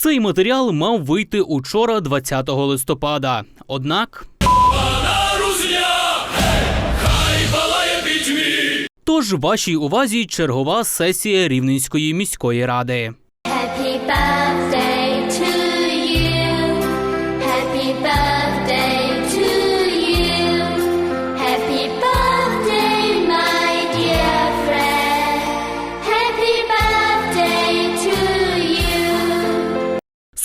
Цей матеріал мав вийти учора, 20 листопада. Однак. Тож вашій увазі чергова сесія Рівненської міської ради. Happy birthday to you. Happy birthday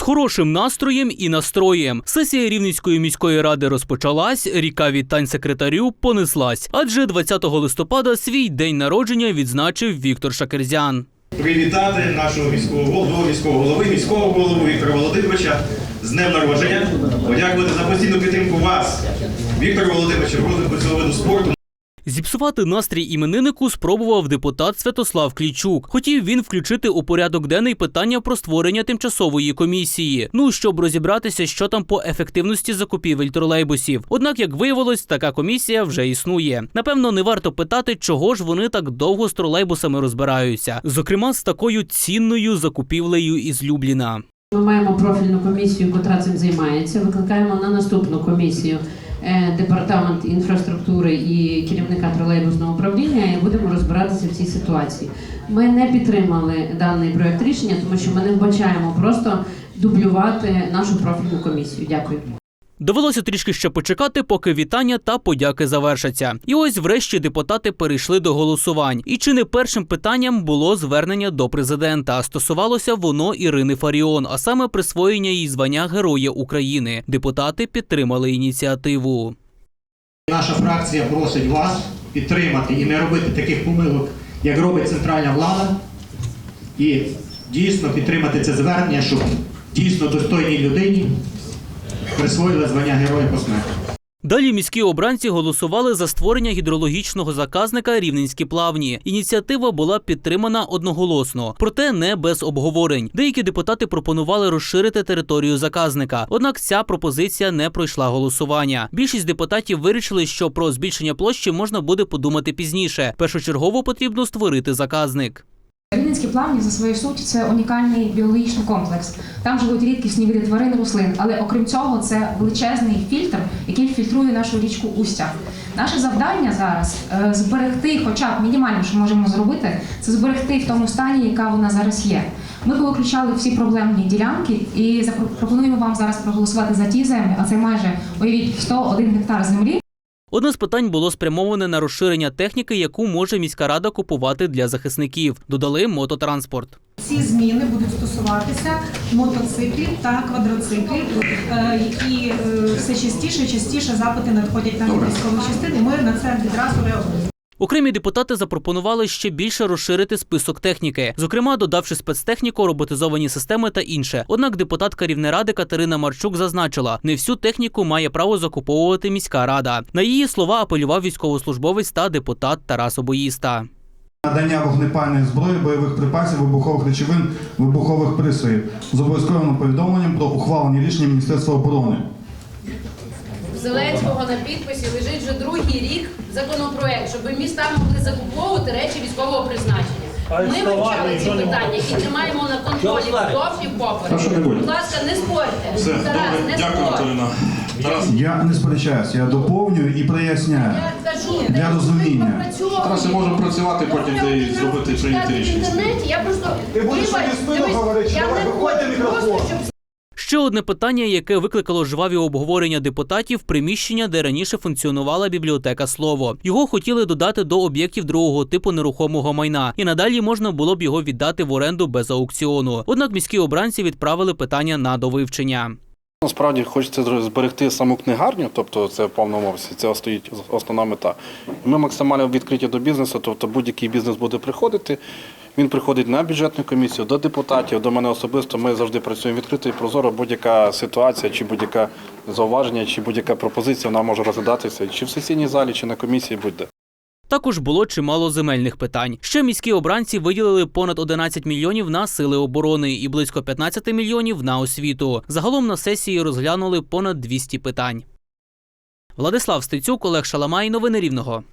хорошим настроєм і настроєм сесія Рівненської міської ради розпочалась. Ріка вітань секретарю понеслась. Адже 20 листопада свій день народження відзначив Віктор Шакерзян. привітати нашого міського голову, міського голови, міського голову Віктора Володимировича з днем народження. Подякувати за постійну підтримку вас, Віктора Володимировича, в розвитку цього виду спорту. Зіпсувати настрій імениннику спробував депутат Святослав Клічук. Хотів він включити у порядок денний питання про створення тимчасової комісії. Ну щоб розібратися, що там по ефективності закупівель тролейбусів. Однак, як виявилось, така комісія вже існує. Напевно, не варто питати, чого ж вони так довго з тролейбусами розбираються. Зокрема, з такою цінною закупівлею із Любліна. Ми маємо профільну комісію, яка цим займається. Викликаємо на наступну комісію департамент інфраструктури і керівника тролейбусного управління і будемо розбиратися в цій ситуації. Ми не підтримали даний проект рішення, тому що ми не вбачаємо просто дублювати нашу профільну комісію. Дякую. Довелося трішки ще почекати, поки вітання та подяки завершаться. І ось, врешті, депутати перейшли до голосувань. І чи не першим питанням було звернення до президента? Стосувалося воно Ірини Фаріон, а саме присвоєння їй звання Героя України. Депутати підтримали ініціативу. Наша фракція просить вас підтримати і не робити таких помилок, як робить центральна влада, і дійсно підтримати це звернення, щоб дійсно достойній людині присвоїли звання Героя посмертно. Далі міські обранці голосували за створення гідрологічного заказника Рівненські плавні. Ініціатива була підтримана одноголосно, проте не без обговорень. Деякі депутати пропонували розширити територію заказника. Однак ця пропозиція не пройшла голосування. Більшість депутатів вирішили, що про збільшення площі можна буде подумати пізніше. Першочергово потрібно створити заказник. Рівненські плавні за своєю суттю це унікальний біологічний комплекс. Там живуть рідкісні види тварин, рослин, але окрім цього, це величезний фільтр, який фільтрує нашу річку Устя. Наше завдання зараз е, зберегти, хоча б мінімально, що можемо зробити, це зберегти в тому стані, яка вона зараз є. Ми повиключали всі проблемні ділянки і запропонуємо вам зараз проголосувати за ті землі, а це майже уявіть 101 гектар землі. Одне з питань було спрямоване на розширення техніки, яку може міська рада купувати для захисників. Додали мототранспорт. Ці зміни будуть стосуватися мотоциклів та квадроциклів, е, які е, все частіше і частіше запити надходять на військові частини. ми на це відразу реагуємо. Окремі депутати запропонували ще більше розширити список техніки, зокрема додавши спецтехніку, роботизовані системи та інше. Однак депутатка Рівнеради Катерина Марчук зазначила, не всю техніку має право закуповувати міська рада. На її слова апелював військовослужбовець та депутат Тарас Обоїста. Надання вогнепальної зброї, бойових припасів, вибухових речовин, вибухових пристроїв з обов'язковим повідомленням про ухвалені рішення Міністерства оборони. Зеленського на підписі лежить вже другий рік законопроект, щоб міста могли закуповувати речі військового призначення. Ми вивчали ці питання і тримаємо на контролі вдовж і поперек. Будь ласка, не спорте. Тарас, не спорте. Я не сперечаюсь, я доповнюю і проясняю. Я кажу, Для ми розуміння. попрацьовуємо. Тарас, ми можемо працювати, потім де і зробити прийняти в рішення. інтернеті. Я просто Ти будеш мені в спину говорити, я давай, хочу, мікрофон. просто, щоб Ще одне питання, яке викликало жваві обговорення депутатів приміщення, де раніше функціонувала бібліотека слово. Його хотіли додати до об'єктів другого типу нерухомого майна, і надалі можна було б його віддати в оренду без аукціону. Однак міські обранці відправили питання на довивчення. Насправді хочеться зберегти саму книгарню, тобто це в повному обсязі, це стоїть основна мета. Ми максимально відкриті до бізнесу, тобто будь-який бізнес буде приходити. Він приходить на бюджетну комісію, до депутатів, до мене особисто. Ми завжди працюємо відкрито і прозоро. Будь-яка ситуація, чи будь-яке зауваження, чи будь-яка пропозиція вона може розглядатися чи в сесійній залі, чи на комісії, будь-де. Також було чимало земельних питань. Ще міські обранці виділили понад 11 мільйонів на сили оборони і близько 15 мільйонів на освіту. Загалом на сесії розглянули понад 200 питань. Владислав Стецюк, Олег Шаламай. Новини Рівного.